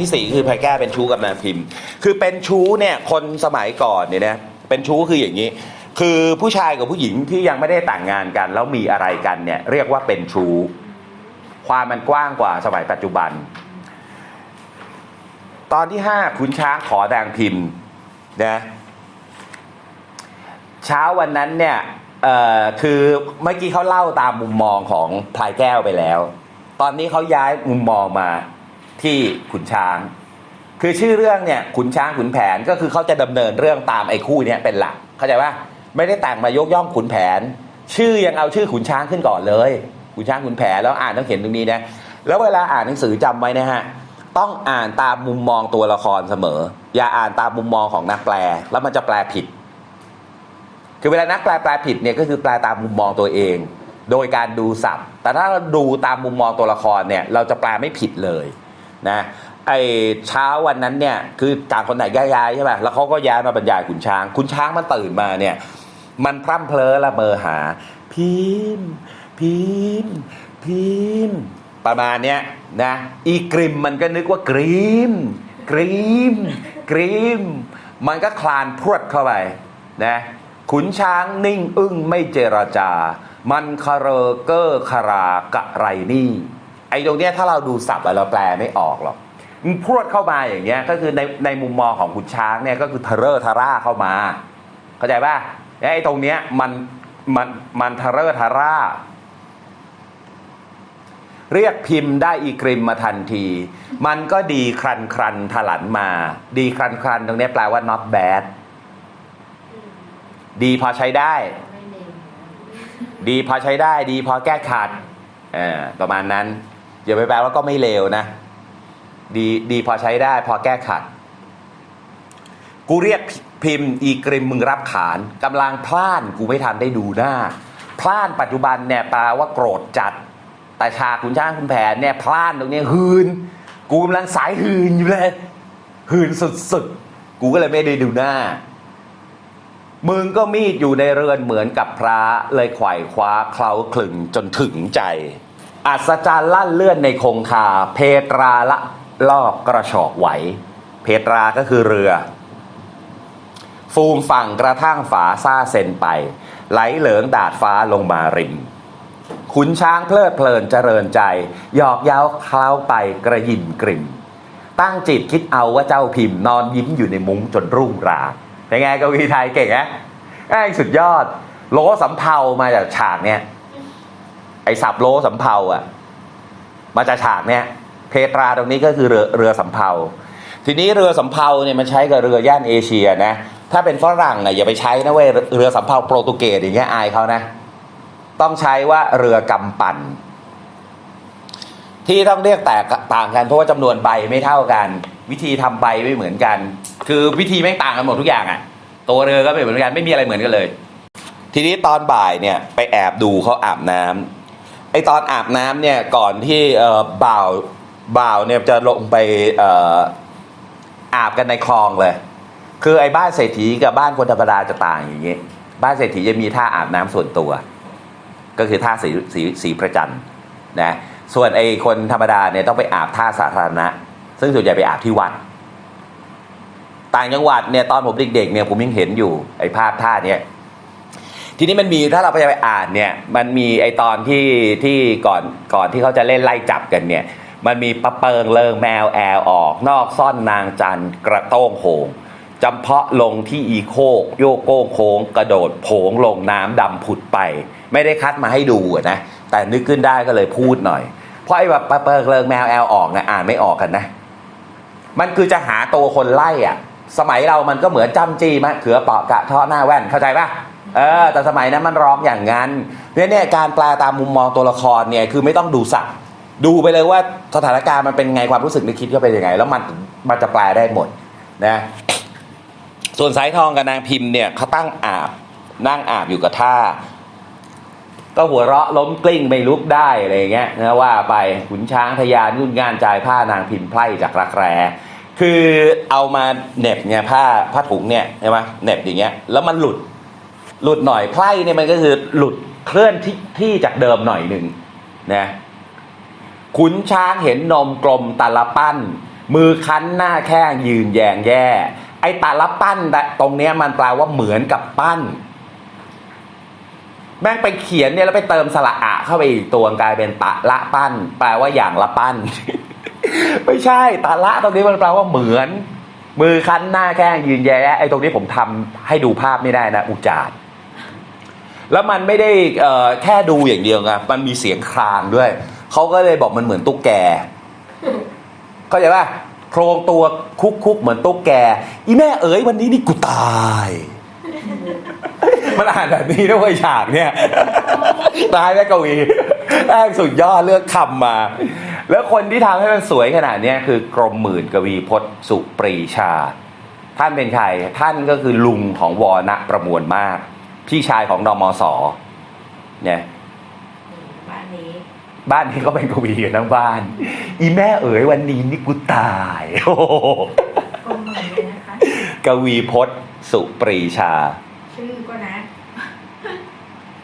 ที่สี่คือแพรแก้เป็นชู้กับนางพิมพ์ คือเป็นชู้เนี่ยคนสมัยก่อนเนี่ยนะเป็นชู้คืออย่างนี้ คือผู้ชายกับผู้หญิงที่ยังไม่ได้แต่างงานกัน แล้วมีอะไรกันเนี่ยเรียกว่าเป็นชู้ ความมันกว้างกว่าสมัยปัจจุบัน ตอนที่ห้าขุนช้างขอนางพิมพ์นะเช้าวันนั้นเนี่ยคือเมื่อกี้เขาเล่าตามมุมมองของพลายแก้วไปแล้ว ตอนนี้เขาย้ายมุมมองมา ที่ขุนช้าง คือชื่อเรื่องเนี่ยขุนช้างขุนแผนก็คือเขาจะดำเนินเรื่องตามไอ้คู่เนี้ยเป็นหลัก เข้าใจปะไม่ได้แต่งมายกย่องขุนแผน ชื่อยังเอาชื่อขุนช้างขึ้นก่อนเลยขุนช้างขุนแผนแล้วอ่านต้องเห็นตรงนี้นะแล้วเวลาอ่านหนังสือจำไว้นะฮะต้องอ่านตามมุมมองตัวละครเสมอ อย่าอ่านตามมุมมองของนักแปล แล้วมันจะแปลผิด คือเวลานักแปลแปลผิดเนี่ยก็คือแปลตามมุมมองตัวเอง โดยการดูศัพท์แต่ถ้าเราดูตามมุมมองตัวละครเนี่ย เราจะแปลไม่ผิดเลย นะไอเช้าวันนั้นเนี่ยคือต่างคนไหนย้ายใช่ป่ะแล้วเขาก็ย้ายมาบรรยายขุนช้างขุนช้างมันตื่นมาเนี่ย มันพร่ำเพลอละเมอหา พิมพิมพิมประมาณเนี้ยนะอีกริมมันก็นึกว่ากริมกริมกริมมันก็คลานพรวดเข้าไปนะขุนช้างนิ่งอึ้งไม่เจรจา มันคาเรเกอร์คารากะไรนี่ ไอ้ตรงเนี้ยถ้าเราดูศัพท์อะเราแปลไม่ออกหรอกมันพรวดเข้ามาอย่างเงี้ยก็คือในในมุมมองของขุนช้างเนี่ยก็คือทะเรอทาร่าเข้ามา เข้าใจป่ะไอ้ตรงเนี้ยมันมันมันทะเรอทาร่า เรียกพิมพ์ได้อีกริมมาทันที มันก็ดีครันครันถลันมา ดีครันครันตรงเนี้ยแปลว่า not bad ดีพอใช้ได้ไม่เร็วดีพอใช้ได้ ดีพอแก้ขัดเออประมาณนั้น อย่าไปแปลว่าก็ไม่เลวนะ ดีดีพอใช้ได้ พอแก้ขัด กูเรียกพิมพ์อีกริมมึงรับขานกำลังพลานกูไม่ทันได้ดูหน้าพลานปัจจุบันเนี่ยแปลว่าโกรธจัด แต่ฉากขุนช้างขุนแผนเนี่ยพลานตรงนี้หืน กูกำลังสายหืนอยู่เลยหืนสุดๆ กูก็เลยไม่ได้ดูหน้า มึงก็มีดอยู่ในเรือนเหมือนกับพระเลยไขว่คว้าเคล้าคลึงจนถึงใจ อัศจรรย์ลั่นเลื่อนในคงคา เพตราละลอกกระชอกไหว เพตราก็คือเรือ ฟูมฝั่งกระทั่งฝาซ่าเซนไป ไหลเหลิงดาดฟ้าลงมาริม ขุนช้างเพลิดเพลินเจริญใจ หยอกเย้าเคล้าไปกระยิมกริ่ม ตั้งจิตคิดเอาว่าเจ้าพิมพ์นอนยิ้มอยู่ในมุ้งจนรุ่งราเป็นไงกวีไทยเก่งไหมไอ้สุดยอด โลสำเภามาจากฉากเนี่ย ไอ้สับโลสำเภาอะมาจากฉากเนี่ยเพตราตรงนี้ก็คือเรือเรือสำเภา ทีนี้เรือสำเภาเนี่ยมันใช้กับเรือย่านเอเชียนะ ถ้าเป็นฝรั่งอะอย่าไปใช้นะเว้ยเรือสำเภาโปรตุเกสอย่างเงี้ยอายเขานะ ต้องใช้ว่าเรือกำปั่นที่ต้องเรียกแตกต่างกันเพราะว่าจำนวนใบไม่เท่ากัน วิธีทำใบไม่เหมือนกัน คือวิธีไม่ต่างกันหมดทุกอย่างอะ่ะ ตัวเรือก็ไม่เหมือนกันไม่มีอะไรเหมือนกันเลย ทีนี้ตอนบ่ายเนี่ยไปแอบดูเขาอาบน้ำ ไอตอนอาบน้ำเนี่ยก่อนที่เอ่อบ่าวบ่าวเนี่ยจะลงไปเอ่ออาบกันในคลองเลย คือไอ้บ้านเศรษฐีกับบ้านคนธรรมดาจะต่างอย่างงี้ บ้านเศรษฐีจะมีท่าอาบน้ำส่วนตัว ก็คือท่าสีสีสีประจันทร์นะส่วนไอ้คนธรรมดาเนี่ยต้องไปอาบท่าสาธารณะ ซึ่งส่วนใหญ่ไปอาบที่วัด ต่างจังหวัดเนี่ยตอนผมเด็กๆเนี่ยผมยังเห็นอยู่ไอ้ภาพท่าเนี้ย ทีนี้มันมีถ้าเราไปไปอ่านเนี่ยมันมีไอตอนที่ที่ก่อนก่อนที่เขาจะเล่นไล่จับกันเนี่ยมันมีปะเปิงเลิงแมวแอลออก นอกซ่อนนางจันทร์กระโต้งโหงจำเพาะลงที่อีโคกโยกโก้งโค้งกระโดดโผงลงน้ำดำผุดไป ไม่ได้คัดมาให้ดูนะแต่นึกขึ้นได้ก็เลยพูดหน่อย เพราะไอ้แบบปะเปิงเลิงแมวแอลออกเนี่ยอ่านไม่ออกกันนะ มันคือจะหาตัวคนไล่อะ สมัยเรามันก็เหมือนจำจี้มะเขือเปาะกะทาะหน้าแว่นเข้าใจปะ เออแต่สมัยนั้นมันร้องอย่างนั้นเนี่ยเนี่ยการแปลตามมุมมองตัวละครเนี่ยคือไม่ต้องดูสักดูไปเลยว่าสถานการณ์มันเป็นไงความรู้สึกนึกคิดก็เป็นยังไง แล้วมันมันจะแปลได้หมดนะส่วนสายทองกับนางพิมพ์เนี่ยเขาตั้งอาบนั่งอาบอยู่กับท่า ก็หัวเราะล้มกลิ้งไม่ลุกได้อะไรเงี้ยนะว่าไปขุนช้างทะยานงุ่นงานจ่ายผ้านางพิมพ์ไพร่จากรักแร้คือเอามาเน็บเนี่ยผ้าผ้าถุงเนี่ยใช่ไหมเน็บอย่างเงี้ยแล้วมันหลุด หลุดหน่อยไพร่เนี่ยมันก็คือหลุดเคลื่อนที่ที่จากเดิมหน่อยหนึ่งนะขุนช้างเห็นนมกลมตาละปั้น มือคั้นหน้าแข้งยืนแยงแย่ ไอ้ตาละปั้นตรงเนี้ยมันแปลว่าเหมือนกับปั้น แม่งไปเขียนเนี่ยแล้วไปเติมสระอะเข้าไปอีกตัวกลายเป็นตะละปั้น แปลว่าอย่างละปั้น ไม่ใช่ตาละตรงนี้มันแปลว่าเหมือน มือคั้นหน้าแข้งยืนแย่ไอ้ตรงนี้ผมทำให้ดูภาพไม่ได้นะอุจาร แล้วมันไม่ได้เอ่อแค่ดูอย่างเดียวไงมันมีเสียงครางด้วย เขาก็เลยบอกมันเหมือนตุ๊กแก เข้าใจป่ะโครงตัวคุกคุกเหมือนตุ๊กแก อีแม่เอ๋ยวันนี้นี่กูตาย มันอ่านแบบนี้ด้วยฉากเนี่ย ตายแม่กวีแม่งสุดยอดเลือกคำมา แล้วคนที่ทำให้มันสวยขนาดเนี้ยคือกรมหมื่นกวีพจน์สุปรีชา ท่านเป็นใคร ท่านก็คือลุงของวอนะประมวลมาก พี่ชายของดมสเนี่ยบ้านนี้ บ้านนี้ก็เป็นกวีอยู่ทั้งบ้าน อีแม่เอ๋ยวันนี้นี่กูตายโอ้โหกรมหมื่นเลยนะคะกวีพจน์สุปรีชา ชื่อก็นะ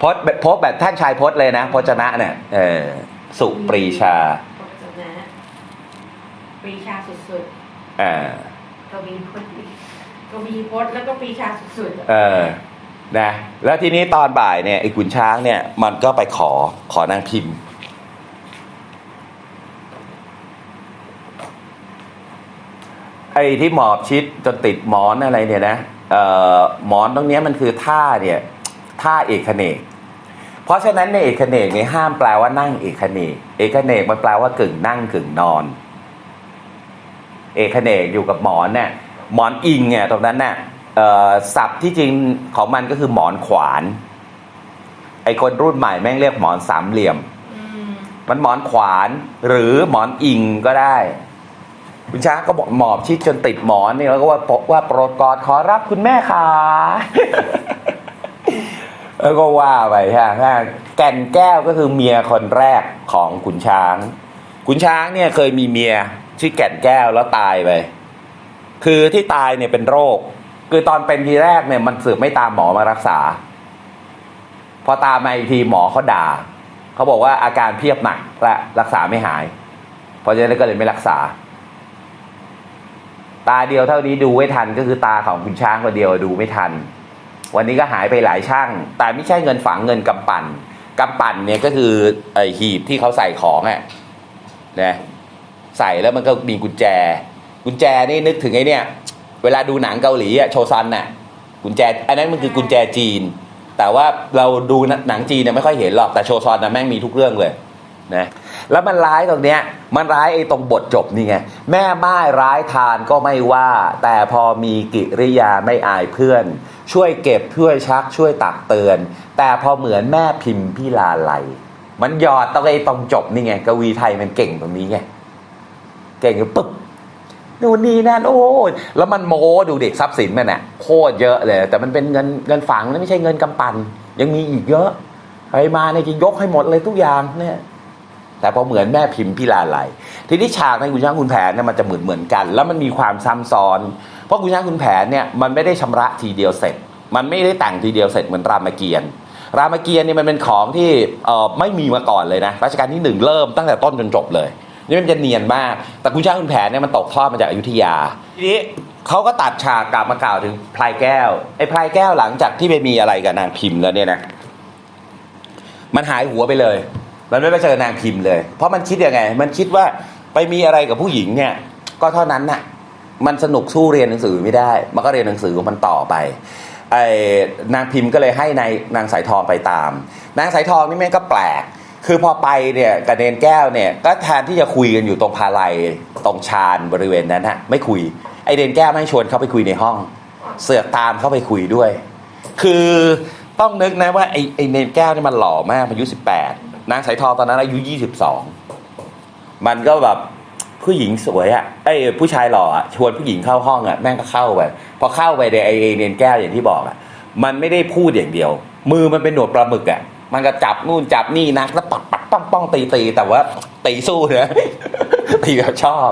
พจน์พจน์แบบท่านชายพจน์เลยนะพจนะเนี่ยเออสุปรีชาพจนะปรีชาสุดอ่าๆกวีพจน์กวีพจน์แล้วก็ปรีชาสุดเออ นะแล้วทีนี้ตอนบ่ายเนี่ยไอ้ขุนช้างเนี่ยมันก็ไปขอขอนางพิมพ์ ไอ้ที่หมอบชิดจนติดหมอนอะไรเนี่ยนะเอ่อหมอนตรงนี้มันคือท่าเนี่ยท่าเอกเนกเพราะฉะนั้นในเอกเนกเนี่ยห้ามแปลว่านั่งเอกเนกเอกเนกมันแปลว่ากึ่งนั่งกึ่งนอน เอกเนกอยู่กับหมอนเนี่ยหมอนอิงเนี่ยตรงนั้นเน่ะเอ่อ ศัพท์ที่จริงของมันก็คือหมอนขวาน ไอคนรุ่นใหม่แม่งเรียกหมอนสามเหลี่ยม มันหมอนขวานหรือหมอนอิงก็ได้คุณช้างก็บอกหมอบชิดจนติดหมอนนี่แล้วก็ว่าว่าโปรดกอดขอรับคุณแม่ค่ะแล้วก็ว่าไปฮะแก่นแก้วก็คือเมียคนแรกของขุนช้าง ขุนช้างเนี่ยเคยมีเมียชื่อแก่นแก้วแล้วตายไป คือที่ตายเนี่ยเป็นโรค คือตอนเป็นทีแรกเนี่ยมันสืบไม่ตามหมอมารักษา พอตามมาอีกทีหมอเขาด่าเขาบอกว่าอาการเพียบหนักและรักษาไม่หาย เพราะฉะนั้นก็เลยไม่รักษา ตาเดียวเท่านี้ดูไม่ทันก็คือตาของคุณช้างคนเดียวดูไม่ทัน วันนี้ก็หายไปหลายช่าง แต่ไม่ใช่เงินฝังเงินกำปั่นกำปั่นเนี่ยก็คือไอหีบที่เขาใส่ของอะนะใส่แล้วมันก็มีกุญแจ กุญแจนี่นึกถึงไอ้เนี่ย เวลาดูหนังเกาหลีอะโชซันน่ะกุญแจ อันนั้นมันคือกุญแจจีน แต่ว่าเราดูหนังจีนเนี่ยไม่ค่อยเห็นหรอกแต่โชซอนนะแม่งมีทุกเรื่องเลยนะแล้วมันร้ายตรงเนี้ยมันร้ายไอ้ตรงบทจบนี่ไงแม่ไม้ร้ายทานก็ไม่ว่า แต่พอมีกิริยาไม่อายเพื่อน ช่วยเก็บช่วยชักช่วยตักเตือน แต่พอเหมือนแม่พิมพ์พี่ลาไลมันหยอดตรงไอ้ตรงจบนี่ไงกวีไทยมันเก่งตรงนี้ไงเก่งปึ๊บ นู่นนี่นั่นโอ้ยแล้วมันโม้ดูเด็กทรัพย์สินมันน่ะโคตรเยอะเลย แต่มันเป็นเงินเงินฝังนะไม่ใช่เงินกำปั่นยังมีอีกเยอะใครมาเนี่ยจะยกให้หมดเลยทุกอย่างเนี่ยแต่พอเหมือนแม่พิมพ์พิลาไลทีนี้ฉากในคุณช้างคุณแผนเนี่ยมันจะเหมือนเหมือนกัน แล้วมันมีความซ้ำซ้อน เพราะคุณช้างคุณแผนเนี่ยมันไม่ได้ชำระทีเดียวเสร็จ มันไม่ได้แต่งทีเดียวเสร็จเหมือนรามเกียรติ์รามเกียรติ์เนี่ยมันเป็นของที่เอ่อไม่มีมาก่อนเลยนะรัชกาลที่หนึ่งเริ่มตั้งแต่ต้นจนจบเลย นี่มันจะเนียนมาก แต่คุณช้างคุณแผนเนี่ยมันตกทอดมาจากอยุธยา ทีนี้เขาก็ตัดฉากกลับมากล่าวถึงพลายแก้ว ไอ้พลายแก้วหลังจากที่ไปมีอะไรกับนางพิมพ์แล้วเนี่ยนะ มันหายหัวไปเลย มันไม่ไปเจอนางพิมพ์เลย เพราะมันคิดยังไง มันคิดว่าไปมีอะไรกับผู้หญิงเนี่ย ก็เท่านั้นน่ะ มันสนุกสู้เรียนหนังสือไม่ได้ มันก็เรียนหนังสือของมันต่อไปไอ้นางพิมพ์ก็เลยให้นายนางสายทองไปตาม นางสายทองนี่แม่งก็แปลก คือพอไปเนี่ยกับเนนแก้วเนี่ยก็แทนที่จะคุยกันอยู่ตรงพาไลตรงชานบริเวณนั้นฮะไม่คุยไอเดนแก้วไม่ชวนเขาไปคุยในห้อง เสือกตามเข้าไปคุยด้วย คือต้องนึกนะว่าไอไอเนนแก้วนี่มันหล่อมากอายุสิบแปดนางสายทองตอนนั้นอายุยี่สิบสองมันก็แบบผู้หญิงสวยอะไอผู้ชายหล่ออะชวนผู้หญิงเข้าห้องอะแม่งก็เข้าไปพอเข้าไปในไอเนนแก้วอย่างที่บอกอะมันไม่ได้พูดอย่างเดียว มือมันเป็นหนวดปลาหมึกอะ มันก็จับนู่นจับนี่นักแล้วปักปักป้องป้องตีตีแต่ว่าตีสู้นะตีแบบชอบ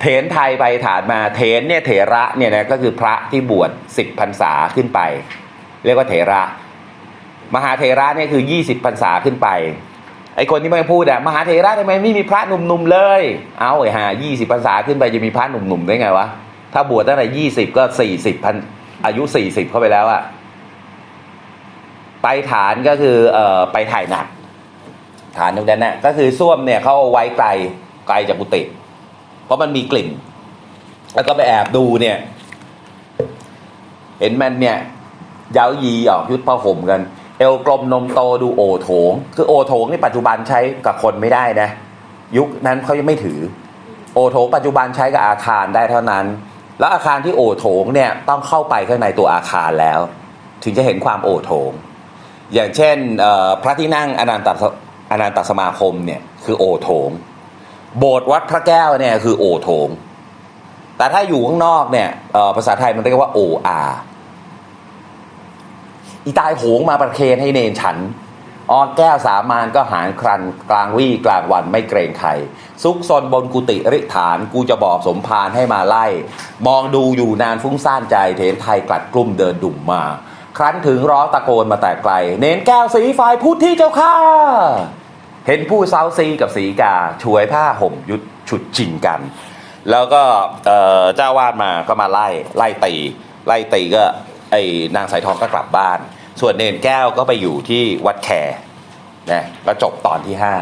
เถนไทยไปฐานมาเถนเนี่ยเถระเนี่ยนะก็คือพระที่บวชสิบพรรษาขึ้นไป เรียกว่าเถระ มหาเถระเนี่ยคือยี่สิบพรรษาขึ้นไปไอคนที่ไม่พูดอะมหาเถระทำไมไม่มีพระหนุ่มๆเลย เอาไอ้ห่ายี่สิบพรรษาขึ้นไปจะมีพระหนุ่มๆได้ไงวะถ้าบวชตั้งแต่ยี่สิบก็สี่สิบพันอายุสี่สิบเข้าไปแล้วอะ ไปฐานก็คือเอ่อไปถ่ายหนัก ฐานตรงนั้นน่ะก็คือส้วมเนี่ยเขาเอาไว้ไกลไกลจากกุฏิเพราะมันมีกลิ่น แล้วก็ไปแอบดูเนี่ย เห็นมันเนี่ยย้ายีออกยุดผ้าห่มกัน เอวกลมนมโตดูโอโถง คือโอโถงในปัจจุบันใช้กับคนไม่ได้นะ ยุคนั้นเขายังไม่ถือ โอโถงปัจจุบันใช้กับอาคารได้เท่านั้น แล้วอาคารที่โอโถงเนี่ยต้องเข้าไปข้างในตัวอาคารแล้ว ถึงจะเห็นความโอโถง อย่างเช่นพระที่นั่งอนันตสอนันตสมาคมเนี่ยคือโอโถง โบสถ์วัดพระแก้วเนี่ยคือโอโถง แต่ถ้าอยู่ข้างนอกเนี่ยภาษาไทยมันเรียกว่าโออาอีตายโหงมาประเคนให้เนนฉันออนแก้วสามานก็หารครันกลางวี่กลางวันไม่เกรงใครซุกซนบนกุฏิริฐานกูจะบอกสมภารให้มาไล่ มองดูอยู่นานฟุ้งซ่านใจเถนไทยกลัดกลุ่มเดินดุ่มมา ครั้นถึงร้องตะโกนมาแต่ไกล เน้นแก้วสีฝ่ายพูดที่เจ้าข้าเห็นผู้เซาซีกับสีกาช่วยผ้าห่มยุดฉุดชิงกัน แล้วก็เจ้าวาดมาก็มาไล่ไล่ตีไล่ตีก็ไอ้นางสายทองก็กลับบ้าน ส่วนเนนแก้วก็ไปอยู่ที่วัดแคนะก็จบตอนที่ห้า